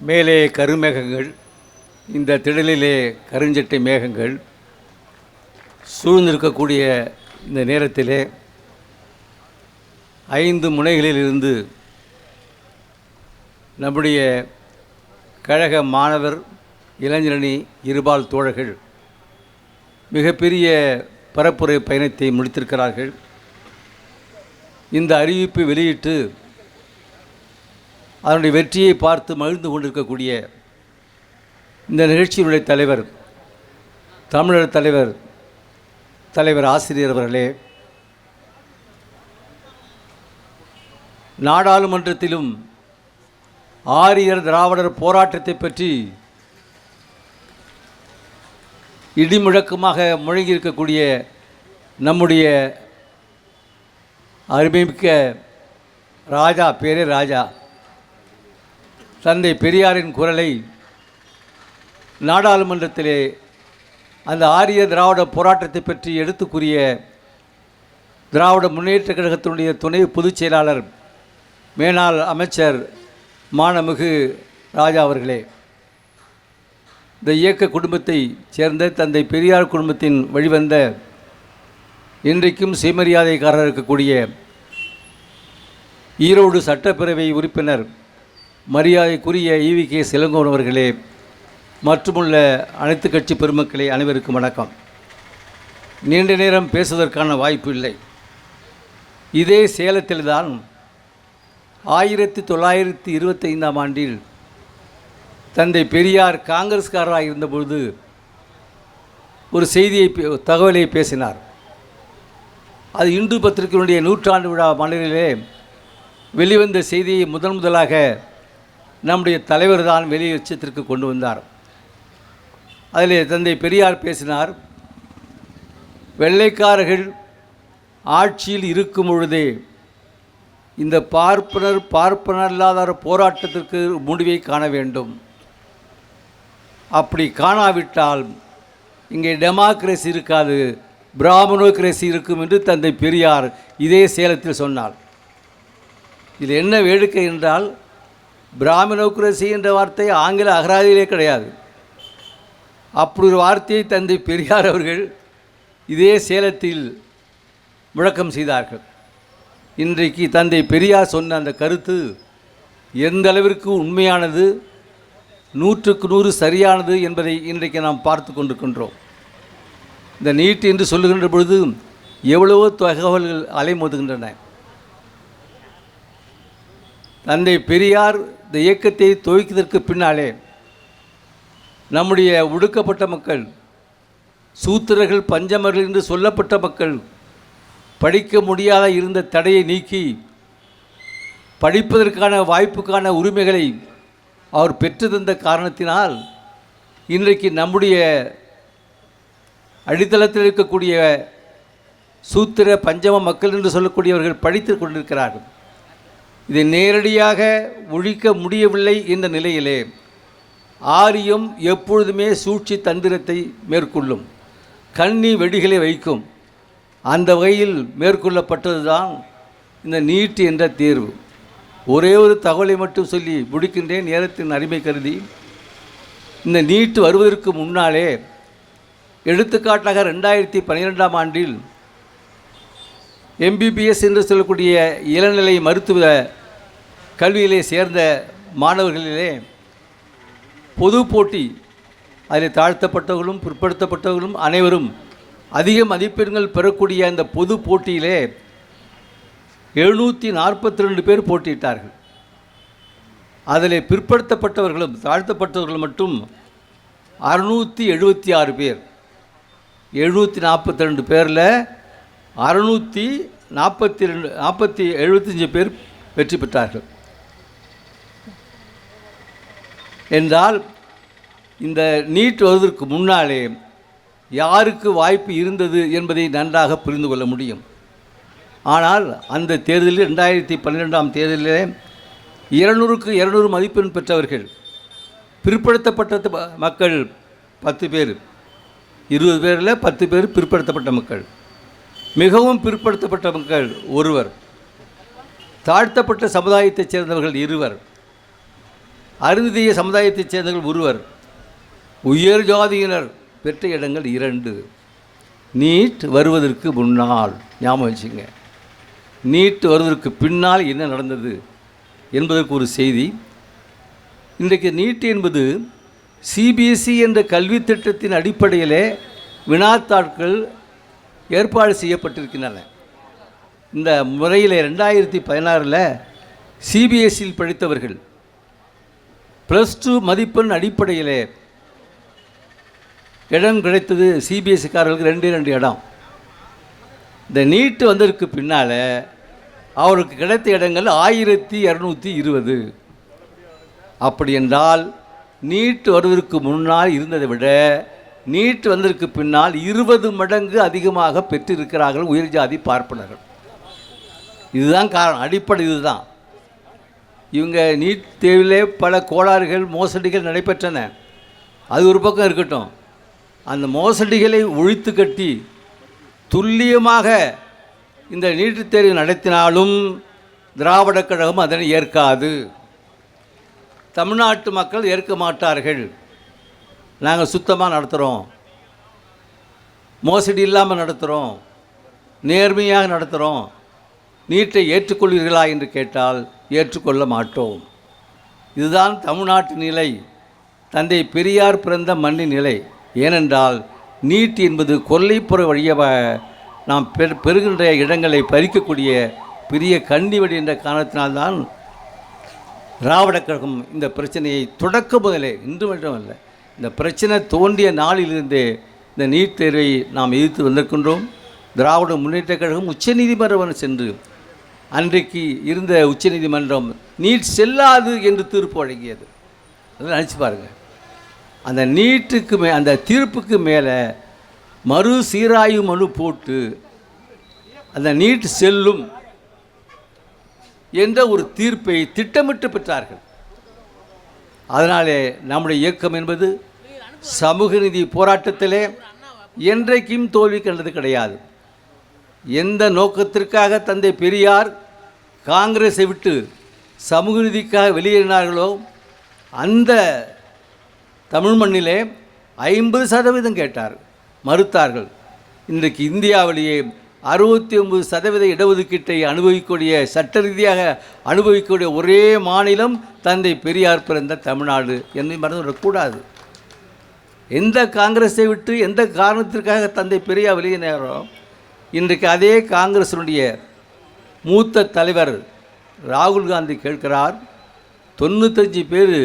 மேலே கருமேகங்கள் இந்த திடலிலே கருஞ்சட்டை மேகங்கள் சூழ்ந்திருக்கக்கூடிய இந்த நேரத்திலே ஐந்து முனைகளிலிருந்து நம்முடைய கழக மாணவர் இளைஞரணி இருபால் தோழர்கள் மிகப்பெரிய பரப்புரை பயணத்தை முடித்திருக்கிறார்கள். இந்த அறிவிப்பு வெளியிட்டு அதனுடைய வெற்றியை பார்த்து மகிழ்ந்து கொண்டிருக்கக்கூடிய இந்த நிகழ்ச்சியினுடைய தலைவர் தமிழர் தலைவர் தலைவர் ஆசிரியர் அவர்களே நாடாளுமன்றத்திலும் ஆரியர் திராவிடர் போராட்டத்தை பற்றி இடிமுழக்கமாக முழங்கியிருக்கக்கூடிய நம்முடைய அருமைமிக்க ராஜா பேரே ராஜா தந்தை பெரியாரின் குரலை நாடாளுமன்றத்திலே அந்த ஆரிய திராவிட போராட்டத்தை பற்றி எடுத்துக்கூறிய திராவிட முன்னேற்ற கழகத்தினுடைய துணை பொதுச் செயலாளர் மேனாள் அமைச்சர் மானமிகு ராஜா அவர்களே இந்த இயக்க குடும்பத்தை சேர்ந்த தந்தை பெரியார் குடும்பத்தின் வழிவந்த இன்றைக்கும் சுயமரியாதைக்காரர் இருக்கக்கூடிய ஈரோடு சட்டப்பேரவை உறுப்பினர் மரியாதைக்குரிய ஈவி கே சிலங்கோன் அவர்களே மற்றுமுள்ள அனைத்து கட்சி பெருமக்களே அனைவருக்கும் வணக்கம். நீண்ட நேரம் பேசுவதற்கான வாய்ப்பு இல்லை. இதே சேலத்தில்தான் ஆயிரத்தி தொள்ளாயிரத்தி இருபத்தைந்தாம் ஆண்டில் தந்தை பெரியார் காங்கிரஸ்காரராக இருந்தபொழுது ஒரு செய்தியை பே- தகவலை பேசினார். அது இந்து பத்திரிகையினுடைய நூற்றாண்டு விழா மலரிலே வெளிவந்த செய்தியை முதன் முதலாக நம்முடைய தலைவர் தான் வெளியேற்றத்திற்கு கொண்டு வந்தார். அதில் தந்தை பெரியார் பேசினார் வெள்ளைக்காரர்கள் ஆட்சியில் இருக்கும் பொழுதே இந்த பார்ப்பனர் பார்ப்பனர் இல்லாத போராட்டத்திற்கு முடிவை காண வேண்டும். அப்படி காணாவிட்டால் இங்கே டெமோக்ரஸி இருக்காது பிராமணோக்ரஸி இருக்கும் என்று தந்தை பெரியார் இதே சேலத்தில் சொன்னார். இது என்ன வேடிக்கை என்றால் பிராமணோக்ரஸி என்ற வார்த்தை ஆங்கில அகராதியிலே கிடையாது. அப்படி ஒரு வார்த்தையை தந்தை பெரியார் அவர்கள் இதே சேலத்தில் முழக்கம் செய்தார்கள். இன்றைக்கு தந்தை பெரியார் சொன்ன அந்த கருத்து எந்த அளவிற்கு உண்மையானது நூற்றுக்கு நூறு சரியானது என்பதை இன்றைக்கு நாம் பார்த்து கொண்டிருக்கின்றோம். இந்த நீட் என்று சொல்லுகின்ற பொழுது எவ்வளவோ தகவல்கள் அலைமோதுகின்றன. தந்தை பெரியார் இந்த இயக்கத்தை துவக்கியதற்கு பின்னாலே நம்முடைய ஒடுக்கப்பட்ட மக்கள் சூத்திரர்கள் பஞ்சமர்கள் என்று சொல்லப்பட்ட மக்கள் படிக்க முடியாத இருந்த தடையை நீக்கி படிப்பதற்கான வாய்ப்புக்கான உரிமைகளை அவர் பெற்று தந்த காரணத்தினால் இன்றைக்கு நம்முடைய அடித்தளத்தில் இருக்கக்கூடிய சூத்திர பஞ்சம மக்கள் என்று சொல்லக்கூடியவர்கள் படித்து கொண்டிருக்கிறார்கள். இதை நேரடியாக ஒழிக்க முடியவில்லை என்ற நிலையிலே ஆரியம் எப்பொழுதுமே சூழ்ச்சி தந்திரத்தை மேற்கொள்ளும். கண்ணி வெடிகளை வைக்கும். அந்த வகையில் மேற்கொள்ளப்பட்டது தான் இந்த நீட் என்ற தேர்வு. ஒரே ஒரு தகவலை மட்டும் சொல்லி முடிக்கின்றேன் நேரத்தின் அருமை கருதி. இந்த நீட் வருவதற்கு முன்னாலே எடுத்துக்காட்டாக ரெண்டாயிரத்தி பன்னிரெண்டாம் ஆண்டில் எம்பிபிஎஸ் என்று சொல்லக்கூடிய இளநிலை மருத்துவ கல்வியிலே சேர்ந்த மாணவர்களிலே பொது போட்டி அதில் தாழ்த்தப்பட்டவர்களும் பிற்படுத்தப்பட்டவர்களும் அனைவரும் அதிக மதிப்பெண்கள் பெறக்கூடிய அந்த பொது போட்டியிலே எழுநூற்றி நாற்பத்தி ரெண்டு பேர் போட்டியிட்டார்கள். அதில் பிற்படுத்தப்பட்டவர்களும் தாழ்த்தப்பட்டவர்கள் மட்டும் அறுநூற்றி எழுபத்தி ஆறு பேர். எழுநூற்றி நாற்பத்தி ரெண்டு பேரில் அறுநூற்றி நாற்பத்தி ரெண்டு நாற்பத்தி எழுபத்தஞ்சு பேர் வெற்றி பெற்றார்கள். என்றால் இந்த நீட் வருவதற்கு முன்னாலே யாருக்கு வாய்ப்பு இருந்தது என்பதை நன்றாக புரிந்து கொள்ள முடியும். ஆனால் அந்த தேர்தலில் ரெண்டாயிரத்தி பன்னிரெண்டாம் தேர்தலிலே இருநூறுக்கு இருநூறு மதிப்பெண் பெற்றவர்கள் பிற்படுத்தப்பட்ட மக்கள் பத்து பேர். இருபது பேரில் பத்து பேர் பிற்படுத்தப்பட்ட மக்கள். மிகவும் பிற்படுத்தப்பட்ட மக்கள் ஒருவர். தாழ்த்தப்பட்ட சமுதாயத்தைச் சேர்ந்தவர்கள் இருவர். அருந்திய சமுதாயத்தைச் சேர்ந்தவர்கள் ஒருவர் உயர் ஜாதியினர் பெற்ற இடங்கள் இரண்டு. நீட் வருவதற்கு முன்னால் ஞாபகம் வச்சுங்க நீட் வருவதற்கு பின்னால் என்ன நடந்தது என்பதற்கு ஒரு செய்தி. இன்றைக்கு நீட் என்பது சிபிஎஸ்இ என்ற கல்வித் திட்டத்தின் அடிப்படையிலே வினாத்தாட்கள் ஏற்பாடு செய்யப்பட்டிருக்கின்றன. இந்த முறையில் ரெண்டாயிரத்தி பதினாறில் சிபிஎஸ்சியில் படித்தவர்கள் ப்ளஸ் டூ மதிப்பெண் அடிப்படையிலே இடம் கிடைத்தது சிபிஎஸ்சிக்காரர்களுக்கு ரெண்டே ரெண்டு இடம். இந்த நீட்டு வந்ததற்கு பின்னால் அவருக்கு கிடைத்த இடங்கள் ஆயிரத்தி இரநூத்தி இருபது. அப்படி என்றால் நீட் வருவதற்கு முன்னால் இருந்ததை விட நீட் வந்ததற்கு பின்னால் இருபது மடங்கு அதிகமாக பெற்றிருக்கிறார்கள் உயர்ஜாதி பார்ப்பனர்கள். இதுதான் காரணம். அடிப்படை இதுதான். இவங்க நீட் தேர்விலே பல கோளாறுகள் மோசடிகள் நடைபெற்றன. அது ஒரு பக்கம் இருக்கட்டும். அந்த மோசடிகளை ஒழித்து கட்டி துல்லியமாக இந்த நீட்டுத் தேர்வு நடத்தினாலும் திராவிடக் கழகம் அதனை ஏற்காது. தமிழ்நாட்டு மக்கள் ஏற்க மாட்டார்கள். நாங்கள் சுத்தமாக நடத்துகிறோம் மோசடி இல்லாமல் நடத்துகிறோம் நேர்மையாக நடத்துகிறோம் நீட்டை ஏற்றுக்கொள்வீர்களா என்று கேட்டால் ஏற்றுக்கொள்ள மாட்டோம். இதுதான் தமிழ்நாட்டு நிலை. தந்தை பெரியார் பிறந்த மண்ணின் நிலை. ஏனென்றால் நீட் என்பது கொல்லைப்புற வழியாக நாம் பெ பெறுகின்ற இடங்களை பறிக்கக்கூடிய பெரிய கண்ணிவடி என்ற காரணத்தினால்தான் திராவிடக் கழகம் இந்த பிரச்சனையை தொடக்க முதலே இன்று மட்டும் அல்ல. இந்த பிரச்சனை தோன்றிய நாளிலிருந்தே இந்த நீட் தேர்வை நாம் எதிர்த்து வந்திருக்கின்றோம். திராவிட முன்னேற்றக் கழகம் உச்சநீதிமன்றம் சென்று அன்றைக்கு இருந்த உச்சநீதிமன்றம் நீட் செல்லாது என்று தீர்ப்பு வழங்கியது. அதெல்லாம் நினச்சி பாருங்கள் அந்த நீட்டுக்கு மே அந்த தீர்ப்புக்கு மேலே மறு சீராய்வு மனு போட்டு அந்த நீட் செல்லும் என்ற ஒரு தீர்ப்பை திட்டமிட்டு பெற்றார்கள். அதனாலே நம்முடைய இயக்கம் என்பது சமூக நீதி போராட்டத்திலே என்றைக்கும் தோல்வி கண்டது கிடையாது. எந்த நோக்கத்திற்காக தந்தை பெரியார் காங்கிரஸை விட்டு சமூக நீதிக்காக வெளியேறினார்களோ அந்த தமிழ் மண்ணிலே ஐம்பது சதவீதம் கேட்டார் மறுத்தார்கள். இன்றைக்கு இந்தியாவிலேயே அறுபத்தி ஒன்பது சதவீத இடஒதுக்கீட்டை அனுபவிக்கக்கூடிய சட்ட ரீதியாக அனுபவிக்கக்கூடிய ஒரே மாநிலம் தந்தை பெரியார் பிறந்த தமிழ்நாடு என்று மறந்துவிடக்கூடாது எந்த காங்கிரஸை விட்டு எந்த காரணத்திற்காக தந்தை பெரியார் வெளியேறாரோ இன்றைக்கு அதே காங்கிரஸினுடைய மூத்த தலைவர் ராகுல் காந்தி கேட்கிறார் தொண்ணூத்தஞ்சு பேர்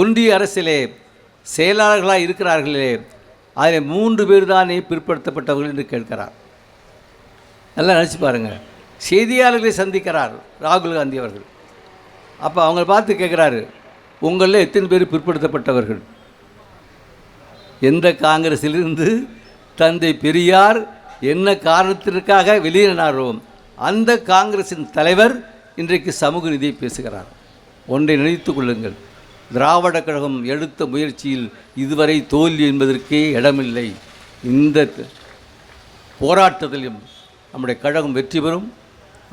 ஒன்றிய அரசிலே செயலாளர்களாக இருக்கிறார்களே அதில் மூன்று பேர் தானே பிற்படுத்தப்பட்டவர்கள் என்று கேட்கிறார். நல்லா நினச்சி பாருங்கள் செய்தியாளர்களை சந்திக்கிறார் ராகுல் காந்தி அவர்கள். அப்போ அவங்கள பார்த்து கேட்குறாரு உங்களில் எத்தனை பேர் பிற்படுத்தப்பட்டவர்கள்? எந்த காங்கிரஸிலிருந்து தந்தை பெரியார் என்ன காரணத்திற்காக வெளியேறினாரோ அந்த காங்கிரசின் தலைவர் இன்றைக்கு சமூக நிதியை பேசுகிறார். ஒன்றை நினைத்து கொள்ளுங்கள். திராவிட கழகம் எடுத்த முயற்சியில் இதுவரை தோல்வி என்பதற்கே இடமில்லை. இந்த போராட்டத்திலும் நம்முடைய கழகம் வெற்றி பெறும்.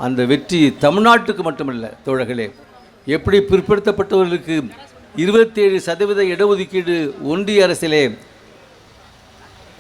அந்த வெற்றி தமிழ்நாட்டுக்கு மட்டுமல்ல தோழர்களே. எப்படி பிற்படுத்தப்பட்டவர்களுக்கு இருபத்தேழு சதவீத இடஒதுக்கீடு ஒன்றிய அரசிலே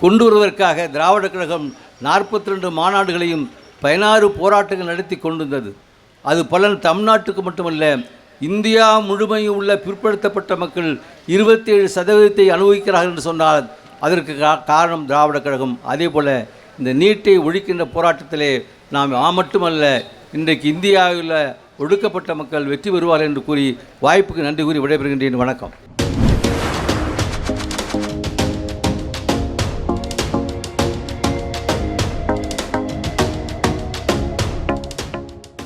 கொண்டு வருவதற்காக திராவிட கழகம் நாற்பத்தி ரெண்டு மாநாடுகளையும் பதினாறு போராட்டங்கள் நடத்தி கொண்டிருந்தது. அது பலன் தமிழ்நாட்டுக்கு மட்டுமல்ல இந்தியா முழுமையும் உள்ள பிற்படுத்தப்பட்ட மக்கள் இருபத்தி ஏழு சதவீதத்தை அனுபவிக்கிறார்கள் என்று சொன்னால் அதற்கு கா- காரணம் திராவிட கழகம். அதே போல் இந்த நீட்டை ஒழிக்கின்ற போராட்டத்திலே நாம் ஆ மட்டுமல்ல இன்றைக்கு இந்தியாவில் ஒடுக்கப்பட்ட மக்கள் வெற்றி பெறுவார்கள் என்று கூறி வாய்ப்புக்கு நன்றி கூறி விடைபெறுகின்றேன். வணக்கம்.